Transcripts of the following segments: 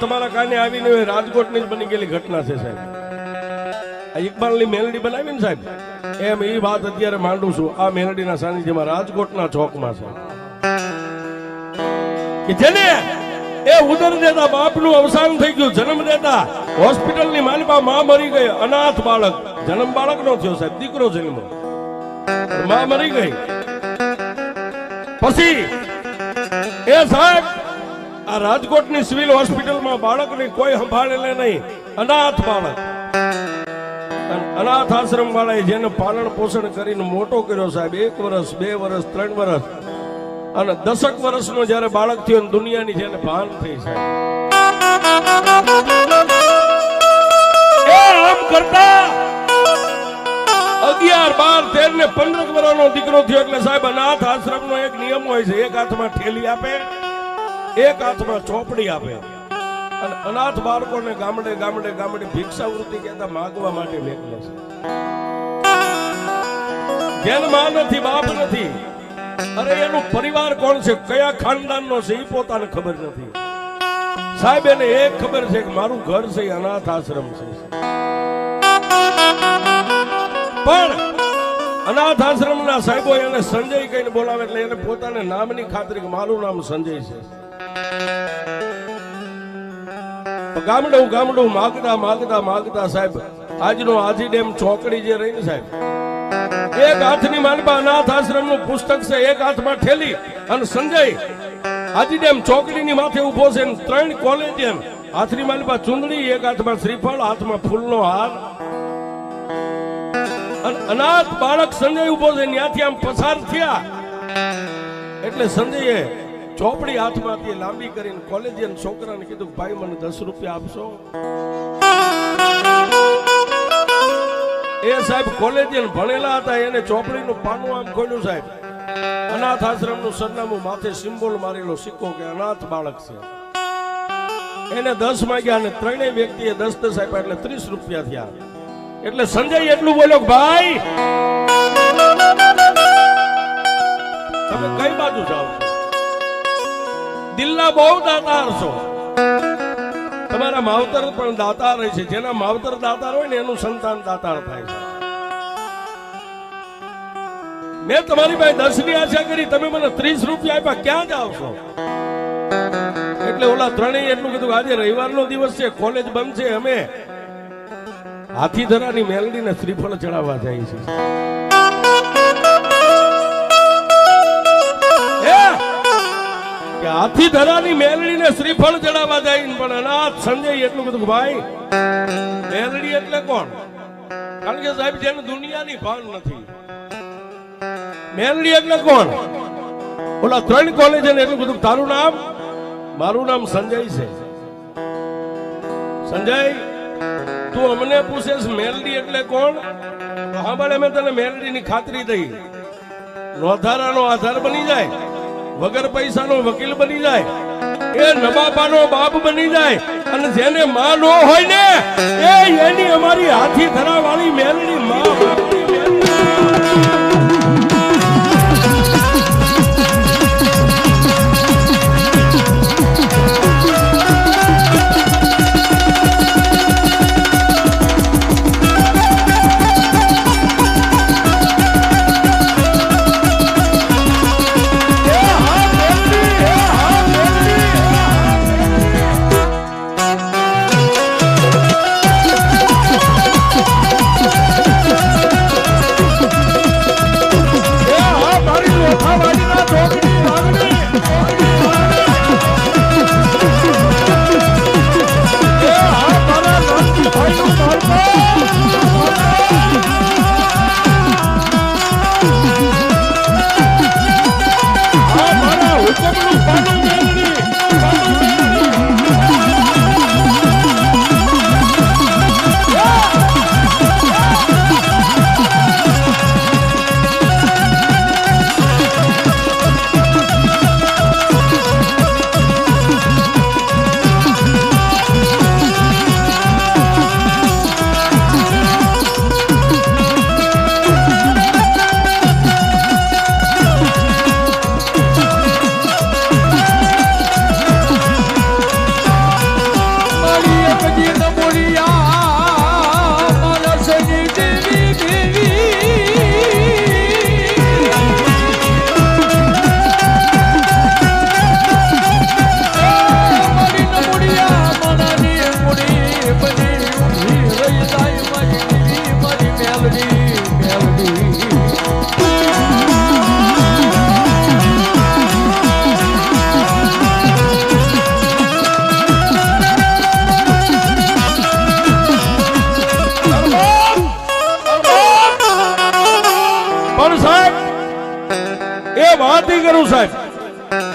તમારા કાને આવીને રાજકોટની જ બની ગયેલી ઘટના છે સાહેબ. આ ઇકબાલની મેલડી બનાવી ને સાહેબ, એમ એ વાત અત્યારે માંડું છું, આ મેલડીના સાનિધ્યમાં રાજકોટના ચોકમાં છે. કે જેને એ ઉદર દેતા બાપનું અવસાન થઈ ગયું, જન્મ દેતા, હોસ્પિટલની માલિકા માં મરી ગઈ, અનાથ બાળક. જન્મ બાળક નો થયો સાહેબ, દીકરો જન્મ. માં મરી ગઈ. પછી એ સાહેબ આ રાજકોટની સિવિલ હોસ્પિટલમાં બાળકને કોઈ સંભાળેલે નહીં. અનાથ બાળક. અને અનાથ આશ્રમ વાળાએ જેને પાલન પોષણ કરીને મોટો કર્યો સાહેબ, એક વર્ષ બે વર્ષ ત્રણ વર્ષ અને દસક વર્ષનો જ્યારે બાળક થયો ને દુનિયાની જેને ભાન થઈ કરતા અગિયાર, બાર, તેર ને પંદર વર્ષનો દીકરો થયો એટલે સાહેબ અનાથ આશ્રમનો એક નિયમ હોય છે, એક હાથમાં ઠેલી આપે. એક હાથમાં ચોપડી આપે. અને અનાથ બાળકોને ગામડે ગામડે ગામડે ભિક્ષાવૃત્તિ કહેતા માગવા માટે મોકલે છે. જેન નથી, બાપ નથી. અરે, એનું પરિવાર કોણ છે? કયા ખાનદાનનો છે? એ પોતાને ખબર નથી. સાહેબ, એને એક ખબર છે કે મારું ઘર છે અનાથ આશ્રમ છે. પણ અનાથ આશ્રમના સાહેબો એને સંજય કહીને બોલાવે એટલે એને પોતાને નામની ખાતરી કે મારું નામ સંજય છે. ગામડું ગામડું માગતા માગતા માગતા સાહેબ. આજનો આજી ડેમ ચોકડી જે રહી ને સાહેબ, એક હાથની માનપા અનાથ આશ્રમનું પુસ્તક છે, એક હાથમાં ઠેલી અને સંજય. આજી ડેમ ચોકડીની માથે ઊભો છે ને ત્રણ કોલેજિયન. હાથની માનપા ચુંદડી, એક હાથમાં શ્રીફળ, હાથમાં ફૂલનો હાર. અને અનાથ બાળક સંજય ઊભો છે, ત્યાંથી આમ પસાર થયા. એટલે સંજયે ચોપડી હાથમાંથી લાંબી કરીને કોલેજિયન છોકરાને કીધું, ભાઈ, મને દસ રૂપિયા આપશો? એ સાહેબ કોલેજિયન ભણેલા હતા, એને ચોપડીનું પાનું આમ ખોલ્યું સાહેબ. અનાથ આશ્રમનું સરનામું માથે સિમ્બોલ મારેલો સિક્કો કે અનાથ બાળક છે. એને દસ માંગ્યા અને ત્રણેય વ્યક્તિએ દસ દસ આપ્યા એટલે ત્રીસ રૂપિયા થયા. એટલે સંજય એટલું બોલ્યો ભાઈ, તમે કઈ બાજુ જાઓ છો? દિલના બહુ દાતાર છો. તમારા માવતર પણ દાતાર હોય છે. જેના માવતર દાતાર હોય ને એનું સંતાન દાતાર થાય છે. મેં તમારી પાસે દસની આશા કરી, તમે મને ત્રીસ રૂપિયા આપ્યા, ક્યાં જાવ છો એટલે ઓલા ત્રણેય એટલું કીધું આજે રવિવારનો દિવસ છે, કોલેજ બંધ છે, અમે હાથીધરાની મેલડીને શ્રીફળ ચડાવવા જાય છે. કે મેલડી મેલડીને શ્રીફળ ચડાવવા જાય પણ અનાથ સંજય એટલું કીધું ભાઈ, મેલડી એટલે કોણ? કારણ કે સાહેબ, જેને દુનિયાની ભાન નથી. મેલડી એટલે કોણ? ઓલા ત્રણ કોલેજ એટલું કીધું તારું નામ? મારું નામ સંજય છે. સંજય, તું અમને પૂછેશ મેલડી એટલે કોણ? હા, ભલે, મેં તને મેલડી ની ખાતરી દઈ. નોંધારાનો આધાર બની જાય. વગર પૈસાનો વકીલ બની જાય. એ નવાબાનો બાપ બની જાય. અને જેને માં નો હોય ને, એ એની અમારી હાથી ધરાવાળી મેલની માં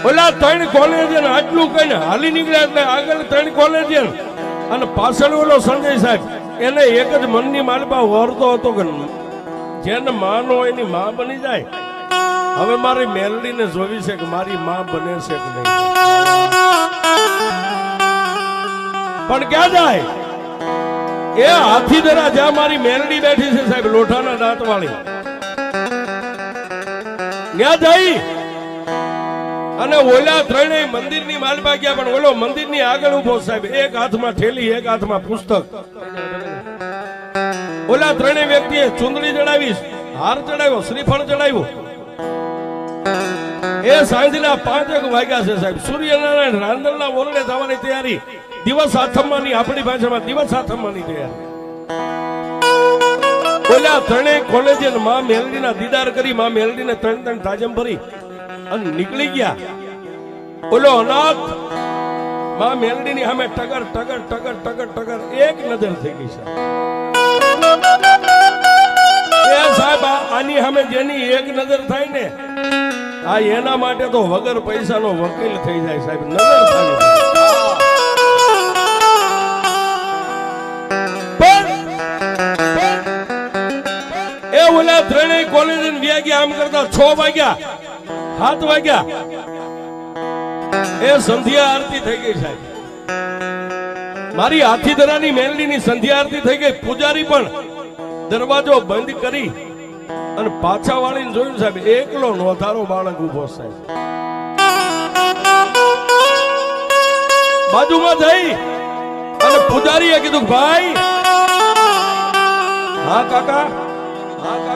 ઓલા ત્રણ કોલેજિયન આટલું કહીને હાલી નીકળ્યા આગળ ત્રણ કોલેજિયન અને પાછળ ઓલો સંજય સાહેબ, એને એક જ મનની માલપા વરતો હતો કે જેને માનો એની માં બની જાય. હવે મારી મેલડીને જોવી છે કે મારી માં બને છે કે નહીં. પણ ક્યાં જાય? એ હાથી દરા જ્યાં મારી મેલડી બેઠી છે સાહેબ લોઠાના દાંત વાળી ત્યાં જઈ. અને ઓલા ત્રણેય મંદિરની માલપા ગયા પણ ઓલો મંદિરની આગળ ઊભો સાહેબ, એક હાથમાં ઠેલી એક હાથમાં પુસ્તક. ઓલા ત્રણેય વ્યક્તિએ ચુંદડી ચડાવી હાર ચડાવ્યો, શ્રીફળ ચડાવ્યો. એ સાંજના પાંચ એક વાગ્યા છે સાહેબ. સૂર્યનારાયણ રાંદલના ઓરડે થવાની તૈયારી. દિવસ આથમવાની, આપણી ભાષામાં દિવસ આથમવાની તૈયારી. ઓલા ત્રણેય કોલેજિયનમાં મેલડીના દીદાર કરી, માં મેલડીને ત્રણ ત્રણ તાજમ ભરી. અને નીકળી ગયા. ઓલો અનાથમાં મેલડીની સામે ટગર ટગર ટગર ટગર ટગર એક નજર થઈ ગઈ છે. એ સાહેબ આની સામે જેની એક નજર થાય ને આ એના માટે તો વગર પૈસાનો વકીલ થઈ જાય સાહેબ નજર થાય એ ઓલા ત્રણેય કોલેજ વ્યાગ્યા આમ કરતા છ વાગ્યા. સાત વાગ્યા. એ સંધ્યા આરતી થઈ ગઈ સાહેબ. મારી હાથીદરાની મેલડીની સંધ્યા આરતી થઈ ગઈ. પૂજારી પણ દરવાજો બંધ કરી અને પાછા વાળીને જોયું સાહેબ, એકલો નોધારો બાળક ઊભો સાહેબ. બાજુમાં જઈ અને પૂજારીએ કીધું, ભાઈ. હા, કાકા. હા, કાકા.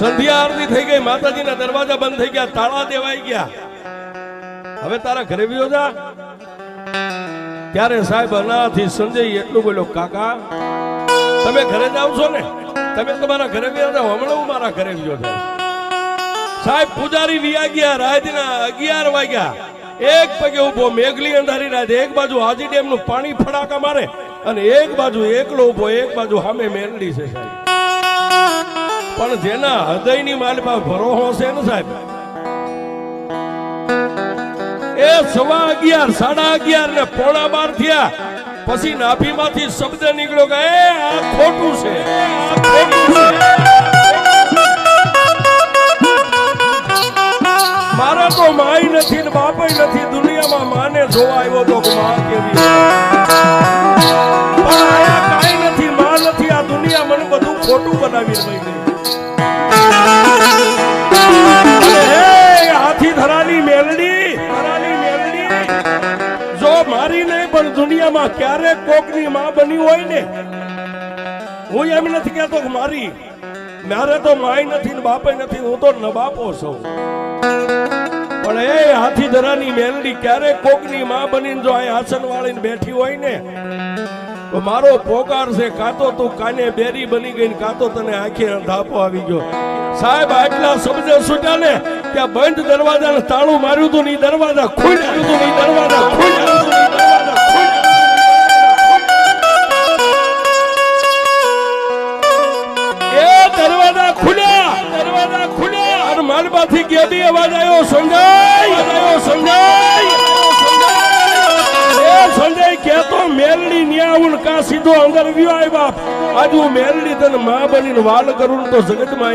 સંધ્યા આરતી થઈ ગઈ, માતાજીના દરવાજા બંધ થઈ ગયા, તાળા દેવાઈ ગયા. હવે તારા ઘરે વિયો જા. ત્યારે સાહેબ અનાથી સંજય એટલું બોલ્યો, કાકા, તમે ઘરે જાવ છો ને? તમે તમારા ઘરે વિયા જાઓ, હમણાં હું મારા ઘરે વિયો છું. સાહેબ, પૂજારી વિયા ગયા, રાતના અગિયાર વાગ્યા. એક પગે ઊભો મેઘલી અંધારી રાત એક બાજુ હાજી ડેમનું પાણી ફડાકા મારે અને એક બાજુ એકલો ઊભો એક બાજુ સામે મેલડી છે સાહેબ. પણ જેના હૃદયની માલમાં ભરોહો છે ને સાહેબ? એ સવા અગિયાર, સાડા અગિયાર ને પોણા બાર થયા. પછી નાભીમાંથી શબ્દ નીકળ્યો કે, એ, આ ખોટું છે, આ તો માય નથી ને બાપય નથી, દુનિયામાં માને જોવા આવ્યો તો માં કેવી. પણ નથી, માં નથી, આ દુનિયા મને બધું ખોટું બનાવી રહી દુનિયામાં ક્યારે કોકની માં બની હોય ને? હું એમ નથી કહેતો કે મારી, મારે તો માય નથી ને બાપે નથી, હું તો નબાપો છું. પણ એ હાથી ધરાની મેલડી ક્યારે કોકની માં બનીને જો આ આસન વાળીને બેઠી હોય ને? તો મારો પોકાર છે, કાં તો કાને બેરી બની ગઈ ને કાં તો તને આંખે ધાપો આવી ગયો. સાહેબ, આટલા શબ્દ સુટ્યા ને, ત્યાં બંધ દરવાજાને તાળું માર્યું તું ની દરવાજા ખુલ્યું તું ની દરવાજા ખુલ્યા. માલમાંથી ગેડી અવાજ આવ્યો સંજય આવ્યો સંજય સંજય કેતો મેલડી ન્યા કા સીધો અંદર વ્યો આય બાપ આજ હું વાલ કરું તો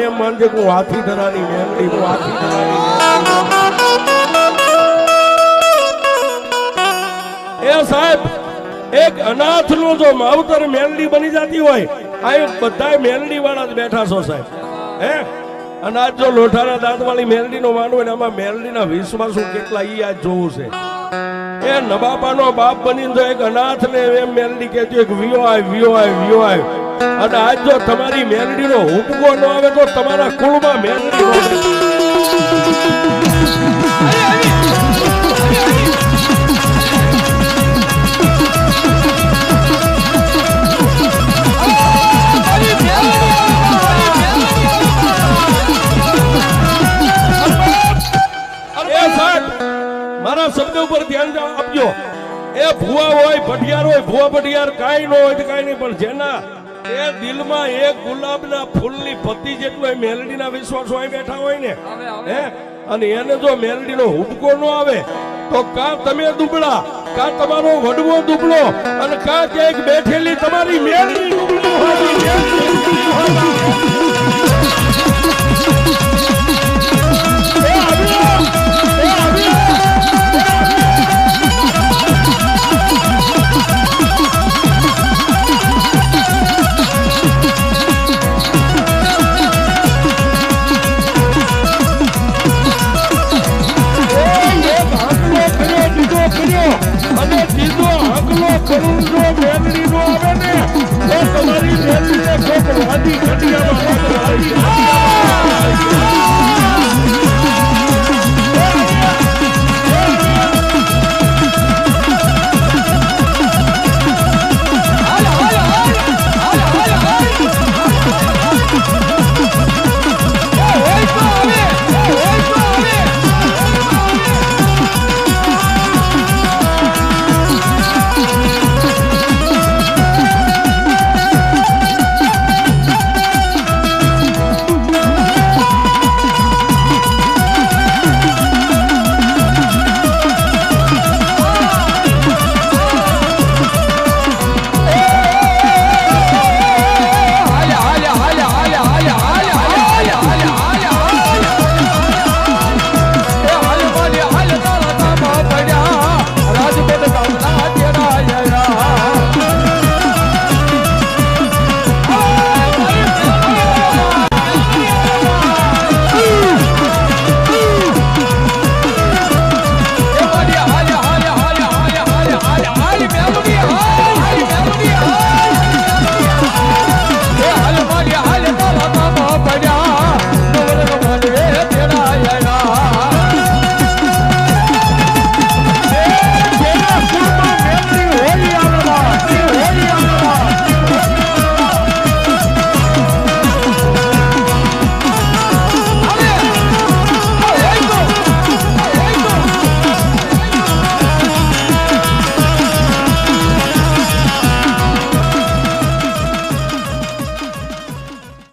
એમ માનજે કે હાથી ધરાની મેલડી એ સાહેબ, એક અનાથ નો જો માવતર મેલડી બની જતી હોય, આ બધા મેલડી વાળા જ બેઠા છો સાહેબ. હે? અને આજ જો લોઠાના દાંત વાળી મેલડી નો માનવો ને આમાં મેલડીના વિશ્વાસો કેટલા ઈ આજ જોવું છે? એ નબાપાનો બાપ બની જો એક અનાથ ને એમ મેલડી કહેતી એક વિયો આય વિયો આય વિયો આય. અને આજ જો તમારી મેલડીનો હુકમો ન આવે તો તમારા કુળમાં મેલડી ભટિયાર હોય ભુવા ન હોય તો કાંઈ નહીં પણ જેના એ દિલમાં એક ગુલાબના ફૂલની પત્તી જેટલો એ મેલડીના વિશ્વાસો અહીં બેઠા હોય ને હે? અને એને જો મેલડીનો હુબકો ન આવે તો કા તમે દુબળા કા તમારો વડવો દુબળો અને કા ક્યાંક બેઠેલી તમારી મેલડી દુબળી હોવી,